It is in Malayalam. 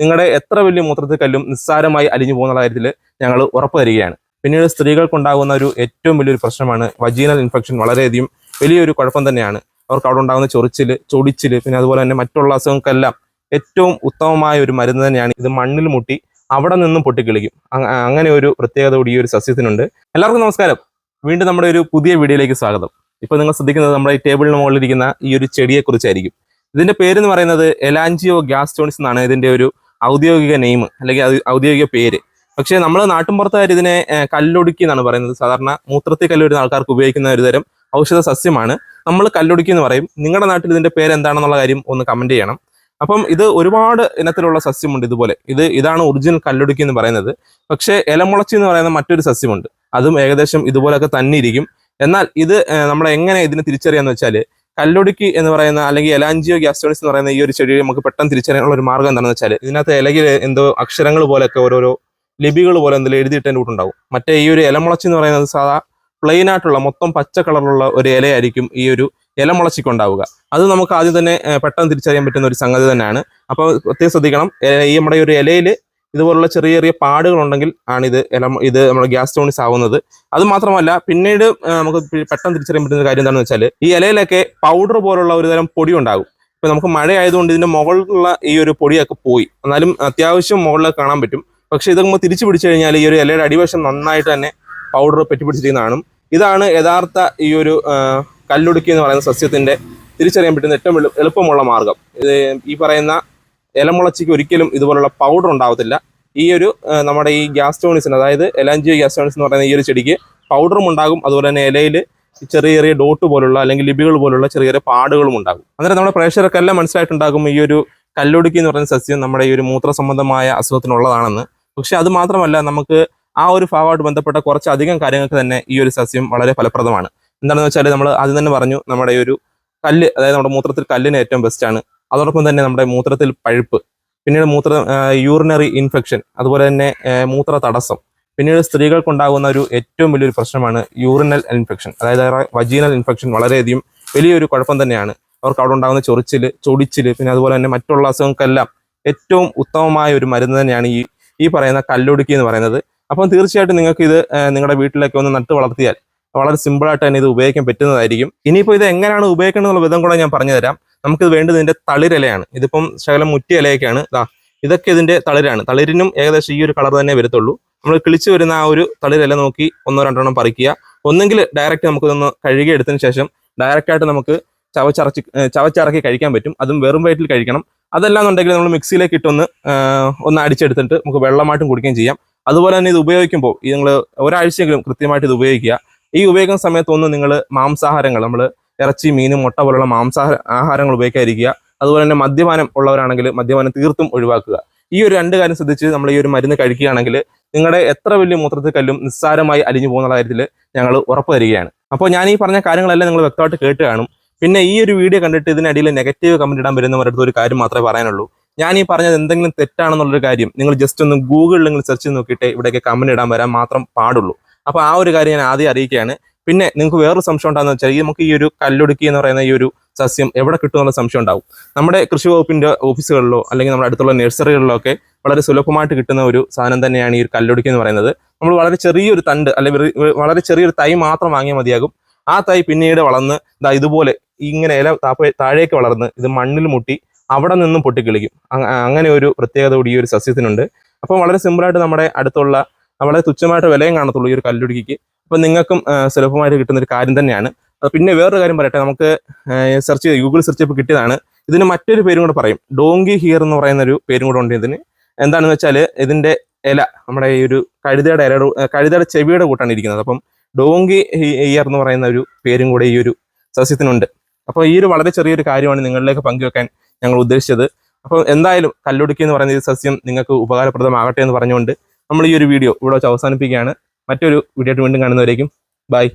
നിങ്ങളുടെ എത്ര വലിയ മൂത്രത്തിൽ കല്ലും നിസ്സാരമായി അലിഞ്ഞു പോകുന്ന കാര്യത്തിൽ ഞങ്ങൾ ഉറപ്പ് തരികയാണ്. പിന്നീട് സ്ത്രീകൾക്കുണ്ടാകുന്ന ഒരു ഏറ്റവും വലിയൊരു പ്രശ്നമാണ് വജീനൽ ഇൻഫെക്ഷൻ വളരെയധികം വലിയൊരു കുഴപ്പം തന്നെയാണ്. അവർക്ക് അവിടെ ഉണ്ടാകുന്ന ചൊറിച്ചിൽ ചൊടിച്ചിൽ പിന്നെ അതുപോലെ തന്നെ മറ്റുള്ള അസുഖങ്ങൾക്കെല്ലാം ഏറ്റവും ഉത്തമമായ ഒരു മരുന്ന് തന്നെയാണ്. ഇത് മണ്ണിൽ മുട്ടി അവിടെ നിന്നും പൊട്ടിക്കിളിക്കും. അങ്ങനെ ഒരു പ്രത്യേകത കൂടി ഈ ഒരു സസ്യത്തിനുണ്ട്. എല്ലാവർക്കും നമസ്കാരം. വീണ്ടും നമ്മുടെ ഒരു പുതിയ വീഡിയോയിലേക്ക് സ്വാഗതം. ഇപ്പോൾ നിങ്ങൾ ശ്രദ്ധിക്കുന്നത് നമ്മുടെ ഈ ടേബിളിന് മുകളിലിരിക്കുന്ന ഈ ഒരു ചെടിയെക്കുറിച്ചായിരിക്കും. ഇതിന്റെ പേര് എന്ന് പറയുന്നത് എലാഞ്ചിയോ ഗ്യാസ്റ്റോണിസ് എന്നാണ് ഇതിന്റെ ഒരു ഔദ്യോഗിക നെയിം അല്ലെങ്കിൽ ഔദ്യോഗിക പേര്. പക്ഷേ നമ്മൾ നാട്ടിൻപുറത്തുകാർ ഇതിനെ കല്ലൊടുക്കി എന്നാണ് പറയുന്നത്. സാധാരണ മൂത്രത്തിൽ കല്ലൊരു ആൾക്കാർക്ക് ഉപയോഗിക്കുന്ന ഒരു തരം ഔഷധ സസ്യമാണ്. നമ്മൾ കല്ലൊടുക്കി എന്ന് പറയും. നിങ്ങളുടെ നാട്ടിൽ ഇതിന്റെ പേര് എന്താണെന്നുള്ള കാര്യം ഒന്ന് കമന്റ് ചെയ്യണം. അപ്പം ഇത് ഒരുപാട് ഇനത്തിലുള്ള സസ്യമുണ്ട് ഇതുപോലെ. ഇത് ഇതാണ് ഒറിജിനൽ കല്ലൊടുക്കി എന്ന് പറയുന്നത്. പക്ഷേ ഇലമുളച്ചി എന്ന് പറയുന്ന മറ്റൊരു സസ്യമുണ്ട്. അതും ഏകദേശം ഇതുപോലൊക്കെ തന്നെ ഇരിക്കും. എന്നാൽ ഇത് നമ്മൾ എങ്ങനെ ഇതിനെ തിരിച്ചറിയാന്ന് വെച്ചാൽ കല്ലൊടുക്കി എന്ന് പറയുന്ന അല്ലെങ്കിൽ എലാഞ്ചിയോ ഗ്യാസ്റ്റോണിസ് എന്ന് പറയുന്ന ഈ ഒരു ചെടി നമുക്ക് പെട്ടെന്ന് തിരിച്ചറിയാനുള്ള ഒരു മാർഗം എന്താണെന്ന് വെച്ചാൽ ഇതിനകത്ത് ഇലകിൽ എന്തോ അക്ഷരങ്ങൾ പോലെയൊക്കെ ഓരോരോ ലിപികൾ പോലെ എന്തെങ്കിലും എഴുതിയിട്ട് എന്റെ കൂട്ടുണ്ടാവും മറ്റേ ഈ ഒരു ഇലമുളച്ചി എന്ന് പറയുന്നത് സാധാ പ്ലെയിൻ ആയിട്ടുള്ള മൊത്തം പച്ച കളറിലുള്ള ഒരു ഇലയായിരിക്കും ഈ ഒരു ഇലമുളച്ചിക്ക് ഉണ്ടാവുക. അത് നമുക്ക് ആദ്യം തന്നെ പെട്ടെന്ന് തിരിച്ചറിയാൻ പറ്റുന്ന ഒരു സംഗതി തന്നെയാണ്. അപ്പോൾ പ്രത്യേകം ശ്രദ്ധിക്കണം ഈ നമ്മുടെ ഒരു ഇലയിൽ ഇതുപോലുള്ള ചെറിയ ചെറിയ പാടുകളുണ്ടെങ്കിൽ ആണ് ഇത് ഇത് നമ്മുടെ ഗ്യാസ് സ്റ്റോണിസ് ആവുന്നത്. അത് മാത്രമല്ല പിന്നീട് നമുക്ക് പെട്ടെന്ന് തിരിച്ചറിയാൻ പറ്റുന്ന കാര്യം എന്താണെന്ന് വെച്ചാൽ ഈ ഇലയിലൊക്കെ പൗഡർ പോലുള്ള ഒരു തരം പൊടി ഉണ്ടാകും ഇപ്പൊ നമുക്ക് മഴ ആയതുകൊണ്ട് ഇതിന്റെ മുകളിലുള്ള ഈ ഒരു പൊടിയൊക്കെ പോയി. എന്നാലും അത്യാവശ്യം മുകളിലൊക്കെ കാണാൻ പറ്റും. പക്ഷെ ഇത് നമ്മൾ തിരിച്ചു പിടിച്ചു കഴിഞ്ഞാൽ ഈ ഒരു ഇലയുടെ അടിവശം നന്നായിട്ട് തന്നെ പൗഡർ പെറ്റിപ്പിടിച്ചിരിക്കുന്നതാണ് ഇതാണ് യഥാർത്ഥ ഈ ഒരു കല്ലുടുക്കി എന്ന് പറയുന്ന സസ്യത്തിന്റെ തിരിച്ചറിയാൻ പറ്റുന്ന ഏറ്റവും എളുപ്പമുള്ള മാർഗം. ഈ പറയുന്ന ഇലമുളച്ചിക്ക് ഒരിക്കലും ഇതുപോലുള്ള പൗഡർ ഉണ്ടാവത്തില്ല. ഈ ഒരു നമ്മുടെ ഈ ഗ്യാസ്റ്റോണിസിന് അതായത് എലാഞ്ചിയോ ഗ്യാസ്റ്റോണിസ് എന്ന് പറയുന്ന ഈ ഒരു ചെടിക്ക് പൗഡറും ഉണ്ടാകും. അതുപോലെ തന്നെ ഇലയിൽ ചെറിയ ചെറിയ ഡോട്ട് പോലുള്ള അല്ലെങ്കിൽ ലിബികൾ പോലുള്ള ചെറിയ ചെറിയ പാടുകളും ഉണ്ടാകും. അന്നേരം നമ്മുടെ പ്രേക്ഷകർക്കെല്ലാം മനസ്സിലായിട്ടുണ്ടാകും ഈ ഒരു കല്ലൊടുക്കി എന്ന് പറയുന്ന സസ്യം നമ്മുടെ ഈ ഒരു മൂത്ര സംബന്ധമായ അസുഖത്തിനുള്ളതാണെന്ന്. പക്ഷെ അത് മാത്രമല്ല നമുക്ക് ആ ഒരു ഭാഗമായിട്ട് ബന്ധപ്പെട്ട കുറച്ചധികം കാര്യങ്ങൾക്ക് തന്നെ ഈ ഒരു സസ്യം വളരെ ഫലപ്രദമാണ്. എന്താണെന്ന് വെച്ചാൽ നമ്മൾ ആദ്യം തന്നെ പറഞ്ഞു നമ്മുടെ ഈ ഒരു കല്ല് അതായത് നമ്മുടെ മൂത്രത്തിൽ കല്ലിന് ഏറ്റവും ബെസ്റ്റാണ് അതോടൊപ്പം തന്നെ നമ്മുടെ മൂത്രത്തിൽ പഴുപ്പ് പിന്നീട് മൂത്ര യൂറിനറി ഇൻഫെക്ഷൻ അതുപോലെ തന്നെ മൂത്ര തടസ്സം പിന്നീട് സ്ത്രീകൾക്കുണ്ടാകുന്ന ഒരു ഏറ്റവും വലിയൊരു പ്രശ്നമാണ് യൂറിനൽ ഇൻഫെക്ഷൻ അതായത് വജീനൽ ഇൻഫെക്ഷൻ വളരെയധികം വലിയൊരു കുഴപ്പം തന്നെയാണ്. അവർക്ക് അവിടെ ഉണ്ടാകുന്ന ചൊറിച്ചിൽ ചൊടിച്ചിൽ പിന്നെ അതുപോലെ തന്നെ മറ്റുള്ള അസുഖങ്ങൾക്കെല്ലാം ഏറ്റവും ഉത്തമമായ ഒരു മരുന്ന് തന്നെയാണ് ഈ ഈ പറയുന്ന കല്ലൊടുക്കി എന്ന് പറയുന്നത്. അപ്പം തീർച്ചയായിട്ടും നിങ്ങൾക്ക് ഇത് നിങ്ങളുടെ വീട്ടിലൊക്കെ ഒന്ന് നട്ട് വളർത്തിയാൽ വളരെ സിമ്പിളായിട്ട് തന്നെ ഇത് ഉപയോഗിക്കാൻ പറ്റുന്നതായിരിക്കും. ഇനിയിപ്പോൾ ഇത് എങ്ങനെയാണ് ഉപയോഗിക്കേണ്ടതെന്നുള്ള വിധം കൂടെ ഞാൻ പറഞ്ഞു തരാം നമുക്കിത് വേണ്ടത് ഇതിന്റെ തളിരിലയാണ്. ഇതിപ്പം ശകലം മുറ്റി ഇലയൊക്കെയാണ്. ഇതാ ഇതൊക്കെ ഇതിന്റെ തളിരാണ്. തളിരിനും ഏകദേശം ഈ ഒരു കളർ തന്നെ വരത്തുള്ളൂ. നമ്മൾ കിളിച്ചു വരുന്ന ആ ഒരു തളിരില നോക്കി ഒന്നോ രണ്ടെണ്ണം പറിക്കുക. ഒന്നെങ്കിൽ ഡയറക്റ്റ് നമുക്കിതൊന്ന് കഴുകി എടുത്തതിന് ശേഷം ഡയറക്റ്റ് ആയിട്ട് നമുക്ക് ചവച്ചറച്ച് ചവച്ചിറക്കി കഴിക്കാൻ പറ്റും. അതും വെറും വയറ്റിൽ കഴിക്കണം. അതല്ലാന്നുണ്ടെങ്കിൽ നമ്മൾ മിക്സിയിലേക്ക് ഇട്ടൊന്ന് ഒന്ന് അടിച്ചെടുത്തിട്ട് നമുക്ക് വെള്ളമായിട്ടും കുടിക്കുകയും ചെയ്യാം. അതുപോലെ തന്നെ ഇത് ഉപയോഗിക്കുമ്പോൾ നിങ്ങൾ ഒരാഴ്ചയെങ്കിലും കൃത്യമായിട്ട് ഇത് ഉപയോഗിക്കുക. ഈ ഉപയോഗിക്കുന്ന സമയത്തൊന്നും നിങ്ങൾ മാംസാഹാരങ്ങൾ നമ്മൾ ഇറച്ചി മീൻ മുട്ട പോലുള്ള മാംസാഹാര ആഹാരങ്ങൾ ഉപയോഗിക്കാതിരിക്കുക. അതുപോലെ തന്നെ മദ്യപാനം ഉള്ളവരാണെങ്കിൽ മദ്യപാനം തീർത്തും ഒഴിവാക്കുക. ഈ ഒരു രണ്ട് കാര്യം ശ്രദ്ധിച്ച് നമ്മൾ ഈ ഒരു മരുന്ന് കഴിക്കുകയാണെങ്കിൽ നിങ്ങളുടെ എത്ര വലിയ മൂത്രത്തിൽ കല്ലും നിസ്സാരമായി അലിഞ്ഞു പോകുന്ന കാര്യത്തിൽ ഞങ്ങൾ ഉറപ്പ് തരികയാണ്. അപ്പോൾ ഞാൻ ഈ പറഞ്ഞ കാര്യങ്ങളെല്ലാം നിങ്ങൾ വ്യക്തമായിട്ട് കേട്ട് കാണും. പിന്നെ ഈ ഒരു വീഡിയോ കണ്ടിട്ട് ഇതിനിടയിൽ നെഗറ്റീവ് കമന്റ് ഇടാൻ വരുന്നവരുടെ ഒരു കാര്യം മാത്രമേ പറയാനുള്ളൂ. ഞാൻ ഈ പറഞ്ഞത് എന്തെങ്കിലും തെറ്റാണെന്നുള്ളൊരു കാര്യം നിങ്ങൾ ജസ്റ്റ് ഒന്ന് ഗൂഗിളിൽ നിങ്ങൾ സെർച്ച് ചെയ്ത് നോക്കിയിട്ട് ഇവിടേക്ക് കമന്റ് ഇടാൻ വരാൻ മാത്രം പാടുള്ളൂ. അപ്പോൾ ആ ഒരു കാര്യം ഞാൻ ആദ്യം അറിയിക്കുകയാണ്. പിന്നെ നിങ്ങൾക്ക് വേറൊരു സംശയം ഉണ്ടാകുന്ന വെച്ചാൽ ഈ നമുക്ക് ഈ ഒരു കല്ലൊടുക്കി എന്ന് പറയുന്ന ഈ ഒരു സസ്യം എവിടെ കിട്ടും എന്നുള്ള സംശയം ഉണ്ടാവും. നമ്മുടെ കൃഷി വകുപ്പിന്റെ ഓഫീസുകളിലോ അല്ലെങ്കിൽ നമ്മുടെ അടുത്തുള്ള നഴ്സറികളിലോ ഒക്കെ വളരെ സുലഭമായിട്ട് കിട്ടുന്ന ഒരു സാധനം തന്നെയാണ് ഈ ഒരു കല്ലൊടുക്കി എന്ന് പറയുന്നത്. നമ്മൾ വളരെ ചെറിയൊരു തണ്ട് അല്ലെങ്കിൽ വളരെ ചെറിയൊരു തൈ മാത്രം വാങ്ങിയാൽ മതിയാകും. ആ തൈ പിന്നീട് വളർന്ന് ഇതാ ഇതുപോലെ ഇങ്ങനെ ഇല താപ്പ- താഴേക്ക് വളർന്ന് ഇത് മണ്ണിൽ മുട്ടി അവിടെ നിന്നും പൊട്ടിക്കിളിക്കും. അങ്ങനെ ഒരു പ്രത്യേകത കൂടി ഈ ഒരു സസ്യത്തിനുണ്ട്. അപ്പം വളരെ സിമ്പിളായിട്ട് നമ്മുടെ അടുത്തുള്ള വളരെ തുച്ഛമായിട്ട് വിലയും കാണത്തുള്ളൂ ഈ ഒരു കല്ലുടുക്കിക്ക്. അപ്പം നിങ്ങൾക്കും സുലഭമായിട്ട് കിട്ടുന്ന ഒരു കാര്യം തന്നെയാണ്. പിന്നെ വേറൊരു കാര്യം പറയട്ടെ നമുക്ക് സെർച്ച് ചെയ്ത് ഗൂഗിൾ സെർച്ച് ചെയ്തപ്പോൾ കിട്ടിയതാണ്. ഇതിന് മറ്റൊരു പേരും കൂടെ പറയും. ഡോങ്കി ഹിയർ എന്ന് പറയുന്ന ഒരു പേരും കൂടെ ഉണ്ട് ഇതിന്. എന്താണെന്ന് വെച്ചാൽ ഇതിന്റെ ഇല നമ്മുടെ ഈ ഒരു കഴുതയുടെ ഇലയുടെ കഴുതയുടെ ചെവിയുടെ കൂട്ടാണ് ഇരിക്കുന്നത്. അപ്പം ഡോങ്കി ഹിയർ എന്ന് പറയുന്ന ഒരു പേരും കൂടെ ഈ ഒരു സസ്യത്തിനുണ്ട്. അപ്പോൾ ഈ ഒരു വളരെ ചെറിയൊരു കാര്യമാണ് നിങ്ങളിലേക്ക് പങ്കുവെക്കാൻ ഞങ്ങൾ ഉദ്ദേശിച്ചത്. അപ്പോൾ എന്തായാലും കല്ലുടുക്കി എന്ന് പറയുന്ന ഈ സസ്യം നിങ്ങൾക്ക് ഉപകാരപ്രദമാകട്ടെ എന്ന് പറഞ്ഞുകൊണ്ട് നമ്മൾ ഈ ഒരു വീഡിയോ ഇവിടെ വെച്ച് അവസാനിപ്പിക്കുകയാണ്. മറ്റൊരു വീഡിയോ വീണ്ടും കാണുന്നവരേക്കും. ബൈ